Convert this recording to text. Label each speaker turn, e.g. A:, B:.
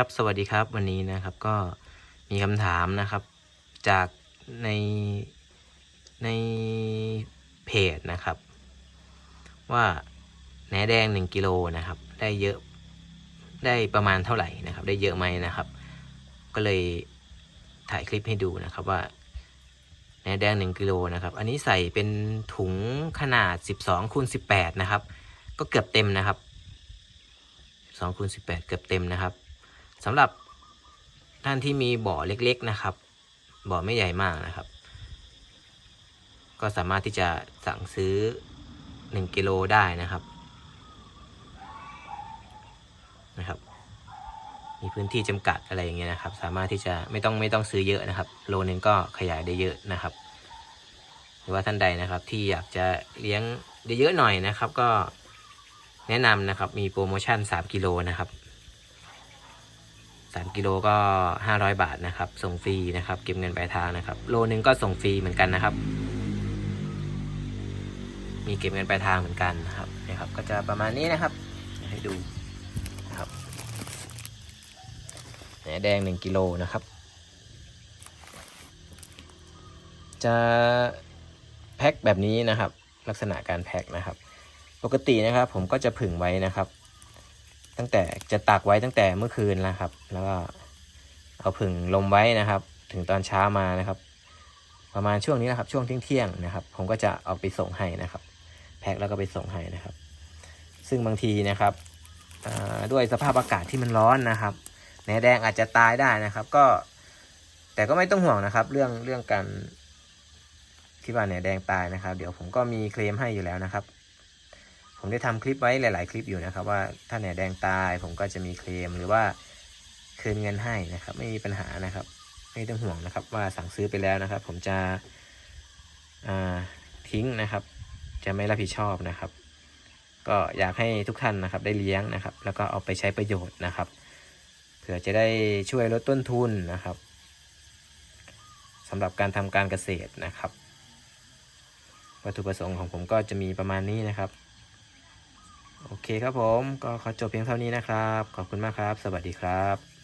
A: ครับสวัสดีครับวันนี้นะครับก็มีคำถามนะครับ จากในในเพจนะครับ ว่าแหนแดงหนึ่งกิโลนะครับ ได้เยอะได้ประมาณเท่าไหร่นะครับ ได้เยอะไหมนะครับ ก็เลยถ่ายคลิปให้ดูนะครับว่าแหนแดงหนึ่งกิโลนะครับ อันนี้ใส่เป็นถุงขนาดสิบสองคูณสิบแปดนะครับ ก็เกือบเต็มนะครับสองคูณสิบแปดเกือบเต็มนะครับ สำหรับท่านที่มีบ่อเล็กๆนะครับ บ่อไม่ใหญ่มากนะครับ ก็สามารถที่จะสั่งซื้อ 1กิโลได้นะครับนะครับ มีพื้นที่จำกัดอะไรอย่างเงี้ยนะครับ สามารถที่จะไม่ต้องไม่ต้องซื้อเยอะนะครับ โลนึงก็ขยายได้เยอะนะครับ หรือว่าท่านใดนะครับที่อยากจะเลี้ยงได้เยอะหน่อยนะครับ ก็แนะนำนะครับมีโปรโมชั่น 3 กิโลนะครับ สามกิโลก็ห้าร้อยบาทนะครับ ส่งฟรีนะครับ เก็บเงินปลายทางนะครับ โลนึงก็ส่งฟรีเหมือนกันนะครับ มีเก็บเงินปลายทางเหมือนกันนะครับนะครับ ก็จะประมาณนี้นะครับ ให้ดูนะครับแหนแดงหนึ่งกิโลนะครับ จะแพ็คแบบนี้นะครับ ลักษณะการแพ็คนะครับ ปกตินะครับ ผมก็จะผึ่งไว้นะครับ ตั้งแต่จะตากไว้ตั้งแต่เมื่อคืนแล้วครับ แล้วก็เอาผึ่งลมไว้นะครับ ถึงตอนเช้ามานะครับ ประมาณช่วงนี้นะครับช่วงเที่ยงๆนะครับ ผมก็จะเอาไปส่งให้นะครับ แพ็คแล้วก็ไปส่งให้นะครับ ซึ่งบางทีนะครับด้วยสภาพอากาศที่มันร้อนนะครับแหนแดงอาจจะตายได้นะครับ ก็ แต่ก็ไม่ต้องห่วงนะครับ เรื่องเรื่องการที่ว่าแหนแดงตายนะครับ เดี๋ยวผมก็มีเคลมให้อยู่แล้วนะครับ ผมได้ทำคลิปไว้หลาย ๆ คลิปอยู่นะครับ ว่าถ้าแหนแดงตายผมก็จะมีเคลมหรือว่าคืนเงินให้นะครับ ไม่มีปัญหานะครับ ไม่ต้องห่วงนะครับ ว่าสั่งซื้อไปแล้วนะครับ ผมจะทิ้งนะครับ จะไม่รับผิดชอบนะครับ ก็อยากให้ทุกท่านนะครับ ได้เลี้ยงนะครับ แล้วก็เอาไปใช้ประโยชน์นะครับเผื่อจะได้ช่วยลดต้นทุนนะครับสำหรับการทำการเกษตรนะครับ วัตถุประสงค์ของผมก็จะมีประมาณนี้นะครับ โอเคครับผม ก็ขอจบเพียงเท่านี้นะครับ ขอบคุณมากครับ สวัสดีครับ